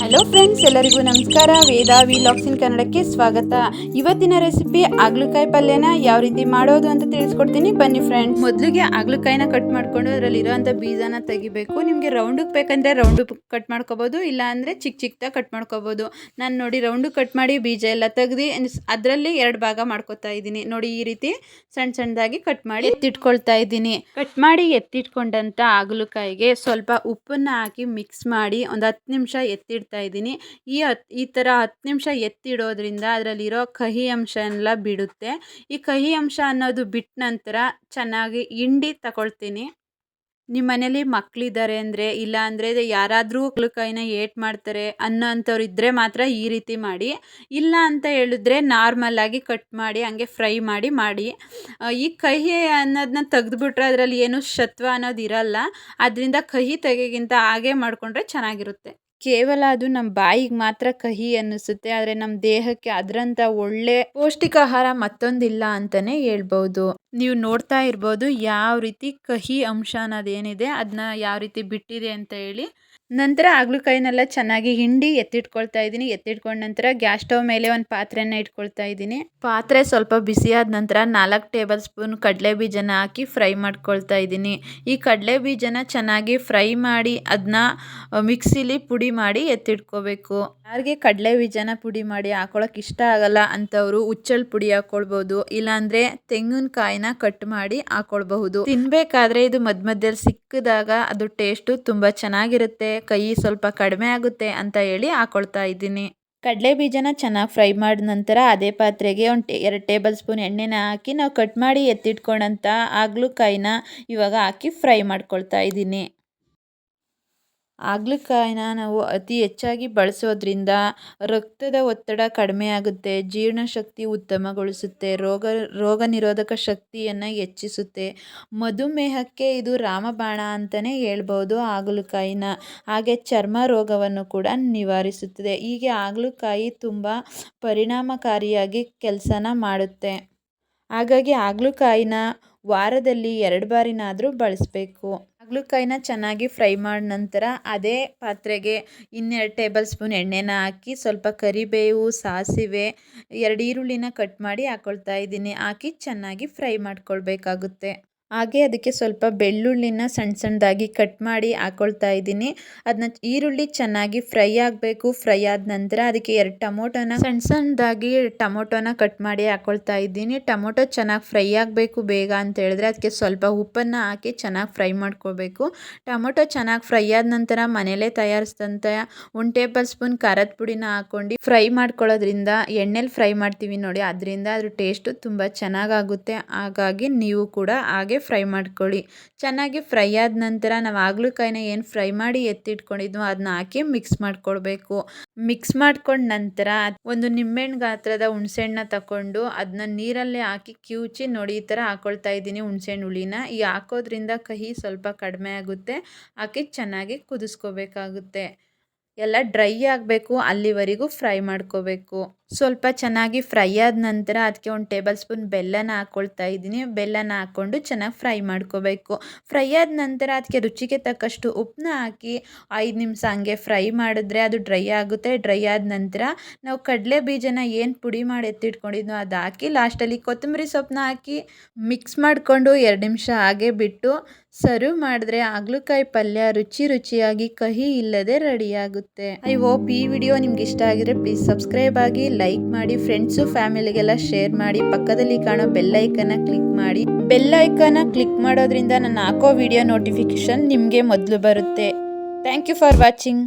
Hello friends ಎಲ್ಲರಿಗೂ ನಮಸ್ಕಾರ. ವೇದ vlogs ಇನ್ ಕನ್ನಡಕ್ಕೆ ಸ್ವಾಗತ. ಇವತ್ತಿನ ರೆಸಿಪಿ ಆಗ್ಲುಕಾಯಿ ಪಲ್ಯನ ಯಾವ ರೀತಿ ಮಾಡೋದು ಅಂತ ತಿಳಿಸ್ಕೊಡ್ತೀನಿ. ಬನ್ನಿ ಫ್ರೆಂಡ್ಸ್ ಮೊದಲಿಗೆ ಆಗ್ಲುಕಾಯಿನ ಕಟ್ ಮಾಡ್ಕೊಂಡು ಅದರಲ್ಲಿ ಇರೋಂಥ ಬೀಜನ ತೆಗಿಬೇಕು. ನಿಮಗೆ ರೌಂಡಿಗೆ ಬೇಕಂದ್ರೆ ರೌಂಡು ಕಟ್ ಮಾಡ್ಕೋಬೋದು ಇಲ್ಲ ಅಂದರೆ ಚಿಕ್ಕ ಚಿಕ್ಕದಾಗ ಕಟ್ ಮಾಡ್ಕೋಬೋದು. ನಾನು ನೋಡಿ ರೌಂಡು ಕಟ್ ಮಾಡಿ ಬೀಜ ಎಲ್ಲ ತೆಗ್ದು ಅದರಲ್ಲಿ ಎರಡು ಭಾಗ ಮಾಡ್ಕೊತಾ ಇದ್ದೀನಿ. ನೋಡಿ ಈ ರೀತಿ ಸಣ್ಣ ಸಣ್ಣದಾಗಿ ಕಟ್ ಮಾಡಿ ಎತ್ತಿಟ್ಕೊಳ್ತಾ ಇದ್ದೀನಿ. ಕಟ್ ಮಾಡಿ ಎತ್ತಿಟ್ಕೊಂಡಂಥ ಆಗ್ಲುಕಾಯಿಗೆ ಸ್ವಲ್ಪ ಉಪ್ಪನ್ನ ಹಾಕಿ ಮಿಕ್ಸ್ ಮಾಡಿ ಒಂದು ಹತ್ತು ನಿಮಿಷ ಎತ್ತಿಡ್ತಾ ಇದ್ದೀನಿ. ಈ ಹತ್, ಈ ಥರ ಹತ್ತು ನಿಮಿಷ ಎತ್ತಿಡೋದ್ರಿಂದ ಅದರಲ್ಲಿರೋ ಕಹಿ ಅಂಶ ಎಲ್ಲ ಬಿಡುತ್ತೆ. ಈ ಕಹಿ ಅಂಶ ಅನ್ನೋದು ಬಿಟ್ಟ ನಂತರ ಚೆನ್ನಾಗಿ ಹಿಂಡಿ ತಗೊಳ್ತೀನಿ. ನಿಮ್ಮ ಮನೇಲಿ ಮಕ್ಕಳಿದ್ದಾರೆ ಅಂದರೆ, ಇಲ್ಲ ಅಂದರೆ ಯಾರಾದರೂ ಕೈನ ಏಟ್ ಮಾಡ್ತಾರೆ ಅನ್ನೋ ಅಂಥವ್ರು ಇದ್ದರೆ ಮಾತ್ರ ಈ ರೀತಿ ಮಾಡಿ. ಇಲ್ಲ ಅಂತ ಹೇಳಿದ್ರೆ ನಾರ್ಮಲ್ ಆಗಿ ಕಟ್ ಮಾಡಿ, ಹಂಗೆ ಫ್ರೈ ಮಾಡಿ ಮಾಡಿ. ಈ ಕಹಿ ಅನ್ನೋದನ್ನ ತೆಗೆದುಬಿಟ್ರೆ ಅದರಲ್ಲಿ ಏನು ಸತ್ವ ಅನ್ನೋದು ಇರಲ್ಲ. ಅದರಿಂದ ಕಹಿ ತೆಗೆಗಿಂತ ಹಾಗೆ ಮಾಡಿಕೊಂಡ್ರೆ ಚೆನ್ನಾಗಿರುತ್ತೆ. ಕೇವಲ ಅದು ನಮ್ಮ ಬಾಯಿಗೆ ಮಾತ್ರ ಕಹಿ ಅನ್ನಿಸುತ್ತೆ, ಆದರೆ ನಮ್ಮ ದೇಹಕ್ಕೆ ಅದರಂಥ ಒಳ್ಳೆ ಪೌಷ್ಟಿಕಾಹಾರ ಮತ್ತೊಂದಿಲ್ಲ ಅಂತಲೇ ಹೇಳ್ಬೋದು. ನೀವು ನೋಡ್ತಾ ಇರ್ಬೋದು, ಯಾವ ರೀತಿ ಕಹಿ ಅಂಶ ಅನ್ನೋದೇನಿದೆ ಅದನ್ನ ಯಾವ ರೀತಿ ಬಿಟ್ಟಿದೆ ಅಂತ ಹೇಳಿ. ನಂತರ ಹಾಗಲಕಾಯಿನೆಲ್ಲ ಚೆನ್ನಾಗಿ ಹಿಂಡಿ ಎತ್ತಿಟ್ಕೊಳ್ತಾ ಇದ್ದೀನಿ. ಎತ್ತಿಟ್ಕೊಂಡ ನಂತರ ಗ್ಯಾಸ್ ಸ್ಟವ್ ಮೇಲೆ ಒಂದು ಪಾತ್ರೆನ ಇಟ್ಕೊಳ್ತಾ ಇದ್ದೀನಿ. ಪಾತ್ರೆ ಸ್ವಲ್ಪ ಬಿಸಿಯಾದ ನಂತರ ನಾಲ್ಕು ಟೇಬಲ್ ಸ್ಪೂನ್ ಕಡಲೆ ಬೀಜನ ಹಾಕಿ ಫ್ರೈ ಮಾಡ್ಕೊಳ್ತಾ ಇದ್ದೀನಿ. ಈ ಕಡಲೆ ಬೀಜನ ಚೆನ್ನಾಗಿ ಫ್ರೈ ಮಾಡಿ ಅದನ್ನ ಮಿಕ್ಸಿಲಿ ಪುಡಿ ಮಾಡಿ ಎತ್ತಿಟ್ಕೋಬೇಕು. ಯಾರಿಗೆ ಕಡಲೆ ಬೀಜನ ಪುಡಿ ಮಾಡಿ ಹಾಕೊಳಕ್ಕೆ ಇಷ್ಟ ಆಗಲ್ಲ ಅಂತವರು ಹುಚ್ಚಲ್ ಪುಡಿ ಹಾಕೊಳ್ಬೋದು. ಇಲ್ಲಾಂದ್ರೆ ತೆಂಗಿನಕಾಯಿನ ಕಟ್ ಮಾಡಿ ಹಾಕೊಳ್ಬಹುದು. ತಿನ್ಬೇಕಾದ್ರೆ ಇದು ಮಧ್ಯ ಮಧ್ಯದಲ್ಲಿ ಸಿಕ್ಕಿದಾಗ ಅದು ಟೇಸ್ಟು ತುಂಬ ಚೆನ್ನಾಗಿರುತ್ತೆ. ಕೈ ಸ್ವಲ್ಪ ಕಡಿಮೆ ಆಗುತ್ತೆ ಅಂತ ಹೇಳಿ ಹಾಕೊಳ್ತಾ ಇದ್ದೀನಿ. ಕಡಲೆ ಬೀಜನ ಚೆನ್ನಾಗಿ ಫ್ರೈ ಮಾಡಿದ ನಂತರ ಅದೇ ಪಾತ್ರೆಗೆ ಒಂದು ಎರಡು ಟೇಬಲ್ ಸ್ಪೂನ್ ಎಣ್ಣೆನ ಹಾಕಿ ನಾವು ಕಟ್ ಮಾಡಿ ಎತ್ತಿಟ್ಕೊಂಡಂಥ ಹಾಗಲಕಾಯಿನ ಇವಾಗ ಹಾಕಿ ಫ್ರೈ ಮಾಡ್ಕೊಳ್ತಾ ಇದ್ದೀನಿ. ಆಗ್ಲಕಾಯಿನ ನಾವು ಅತಿ ಹೆಚ್ಚಾಗಿ ಬಳಸೋದ್ರಿಂದ ರಕ್ತದ ಒತ್ತಡ ಕಡಿಮೆಯಾಗುತ್ತೆ, ಜೀರ್ಣಶಕ್ತಿ ಉತ್ತಮಗೊಳಿಸುತ್ತೆ, ರೋಗ ರೋಗ ನಿರೋಧಕ ಶಕ್ತಿಯನ್ನು ಹೆಚ್ಚಿಸುತ್ತೆ. ಮಧುಮೇಹಕ್ಕೆ ಇದು ರಾಮಬಾಣ ಅಂತಲೇ ಹೇಳ್ಬೋದು. ಹಾಗಲಕಾಯಿನ ಹಾಗೆ ಚರ್ಮ ರೋಗವನ್ನು ಕೂಡ ನಿವಾರಿಸುತ್ತದೆ. ಹೀಗೆ ಹಾಗಲಕಾಯಿ ತುಂಬ ಪರಿಣಾಮಕಾರಿಯಾಗಿ ಕೆಲಸನ ಮಾಡುತ್ತೆ. ಹಾಗಾಗಿ ಹಾಗಲಕಾಯಿನ ವಾರದಲ್ಲಿ ಎರಡು ಬಾರಿನಾದರೂ ಬಳಸಬೇಕು. ಹಾಗಲಕಾಯಿನ ಚೆನ್ನಾಗಿ ಫ್ರೈ ಮಾಡಿದ ನಂತರ ಅದೇ ಪಾತ್ರೆಗೆ ಇನ್ನೆರಡು ಟೇಬಲ್ ಸ್ಪೂನ್ ಎಣ್ಣೆನ ಹಾಕಿ ಸ್ವಲ್ಪ ಕರಿಬೇವು, ಸಾಸಿವೆ, ಎರಡು ಈರುಳ್ಳಿನ ಕಟ್ ಮಾಡಿ ಹಾಕ್ಕೊಳ್ತಾ ಇದ್ದೀನಿ. ಹಾಕಿ ಚೆನ್ನಾಗಿ ಫ್ರೈ ಮಾಡ್ಕೊಳ್ಬೇಕಾಗುತ್ತೆ. ಹಾಗೆ ಅದಕ್ಕೆ ಸ್ವಲ್ಪ ಬೆಳ್ಳುಳ್ಳಿನ ಸಣ್ಣ ಸಣ್ಣದಾಗಿ ಕಟ್ ಮಾಡಿ ಹಾಕ್ಕೊಳ್ತಾ ಇದ್ದೀನಿ. ಅದನ್ನ ಈರುಳ್ಳಿ ಚೆನ್ನಾಗಿ ಫ್ರೈ ಆಗಬೇಕು. ಫ್ರೈ ಆದ ನಂತರ ಅದಕ್ಕೆ ಎರಡು ಟೊಮೊಟೊನ ಸಣ್ಣ ಸಣ್ಣದಾಗಿ ಟೊಮೊಟೊನ ಕಟ್ ಮಾಡಿ ಹಾಕ್ಕೊಳ್ತಾ ಇದ್ದೀನಿ. ಟೊಮೊಟೊ ಚೆನ್ನಾಗಿ ಫ್ರೈ ಆಗಬೇಕು ಬೇಗ ಅಂತ ಹೇಳಿದ್ರೆ ಅದಕ್ಕೆ ಸ್ವಲ್ಪ ಉಪ್ಪನ್ನು ಹಾಕಿ ಚೆನ್ನಾಗಿ ಫ್ರೈ ಮಾಡ್ಕೋಬೇಕು ಟೊಮೊಟೊ ಚೆನ್ನಾಗಿ ಫ್ರೈ ಆದ ನಂತರ ಮನೇಲೇ ತಯಾರಿಸಿದಂಥ ಒಂದು ಟೇಬಲ್ ಸ್ಪೂನ್ ಖಾರದ ಪುಡಿನ ಹಾಕ್ಕೊಂಡು ಫ್ರೈ ಮಾಡ್ಕೊಳ್ಳೋದ್ರಿಂದ ಎಣ್ಣೆಲಿ ಫ್ರೈ ಮಾಡ್ತೀವಿ ನೋಡಿ, ಅದರಿಂದ ಅದ್ರ ಟೇಸ್ಟು ತುಂಬ ಚೆನ್ನಾಗಾಗುತ್ತೆ ಹಾಗಾಗಿ ನೀವು ಕೂಡ ಹಾಗೆ ಫ್ರೈ ಮಾಡ್ಕೊಳ್ಳಿ. ಚೆನ್ನಾಗಿ ಫ್ರೈ ಆದ ನಂತರ ನಾವು ಆಗ್ಲಕಾಯಿನ ಏನು ಫ್ರೈ ಮಾಡಿ ಎತ್ತಿಟ್ಕೊಂಡಿದ್ವು ಅದನ್ನ ಹಾಕಿ ಮಿಕ್ಸ್ ಮಾಡ್ಕೊಳ್ಬೇಕು. ಮಿಕ್ಸ್ ಮಾಡ್ಕೊಂಡ ನಂತರ ಒಂದು ನಿಂಬೆಹಣ್ಣು ಗಾತ್ರದ ಹುಣಸೆಹಣ್ಣ ತಗೊಂಡು ಅದನ್ನ ನೀರಲ್ಲೇ ಹಾಕಿ ಕಿವುಚಿ ನೋಡಿ ಈ ಥರ ಹಾಕೊಳ್ತಾ ಇದ್ದೀನಿ ಹುಣಸೆಹಣ್ಣು ಹುಳಿನ. ಈ ಹಾಕೋದ್ರಿಂದ ಕಹಿ ಸ್ವಲ್ಪ ಕಡಿಮೆ ಆಗುತ್ತೆ. ಹಾಕಿ ಚೆನ್ನಾಗಿ ಕುದಿಸ್ಕೋಬೇಕಾಗುತ್ತೆ. ಎಲ್ಲ ಡ್ರೈ ಆಗಬೇಕು. ಅಲ್ಲಿವರೆಗೂ ಫ್ರೈ ಮಾಡ್ಕೋಬೇಕು. ಸ್ವಲ್ಪ ಚೆನ್ನಾಗಿ ಫ್ರೈ ಆದ ನಂತರ ಅದಕ್ಕೆ ಒಂದು ಟೇಬಲ್ ಸ್ಪೂನ್ ಬೆಲ್ಲನ ಹಾಕ್ಕೊಳ್ತಾ ಇದ್ದೀನಿ. ಬೆಲ್ಲನ ಹಾಕ್ಕೊಂಡು ಚೆನ್ನಾಗಿ ಫ್ರೈ ಮಾಡ್ಕೋಬೇಕು. ಫ್ರೈ ಆದ ನಂತರ ಅದಕ್ಕೆ ರುಚಿಗೆ ತಕ್ಕಷ್ಟು ಉಪ್ಪನ್ನ ಹಾಕಿ ಐದು ನಿಮಿಷ ಹಂಗೆ ಫ್ರೈ ಮಾಡಿದ್ರೆ ಅದು ಡ್ರೈ ಆಗುತ್ತೆ. ಡ್ರೈ ಆದ ನಂತರ ನಾವು ಕಡಲೆ ಬೀಜನ ಏನು ಪುಡಿ ಮಾಡಿ ಎತ್ತಿಟ್ಕೊಂಡಿದ್ನೋ ಅದು ಹಾಕಿ ಲಾಸ್ಟಲ್ಲಿ ಕೊತ್ತಂಬರಿ ಸೊಪ್ಪನ್ನ ಹಾಕಿ ಮಿಕ್ಸ್ ಮಾಡಿಕೊಂಡು ಎರಡು ನಿಮಿಷ ಹಾಗೆ ಬಿಟ್ಟು ಸರ್ವ್ ಮಾಡಿದ್ರೆ ಹಾಗಲಕಾಯಿ ಪಲ್ಯ ರುಚಿ ರುಚಿಯಾಗಿ ಕಹಿ ಇಲ್ಲದೆ ರೆಡಿಯಾಗುತ್ತೆ ಐ ಹೋಪ್ ಈ ವಿಡಿಯೋ ನಿಮ್ಗೆ ಇಷ್ಟ ಆಗಿದ್ರೆ ಪ್ಲೀಸ್ ಸಬ್ಸ್ಕ್ರೈಬ್ ಆಗಿ ಲೈಕ್ ಮಾಡಿ ಫ್ರೆಂಡ್ಸು ಫ್ಯಾಮಿಲಿಗೆಲ್ಲ ಶೇರ್ ಮಾಡಿ, ಪಕ್ಕದಲ್ಲಿ ಕಾಣೋ ಬೆಲ್ ಐಕನ್ನ ಕ್ಲಿಕ್ ಮಾಡಿ. ಬೆಲ್ ಐಕನ್ನ ಕ್ಲಿಕ್ ಮಾಡೋದ್ರಿಂದ ನಾನು ಹಾಕೋ ವಿಡಿಯೋ ನೋಟಿಫಿಕೇಶನ್ ನಿಮಗೆ ಮೊದಲು ಬರುತ್ತೆ. Thank you for watching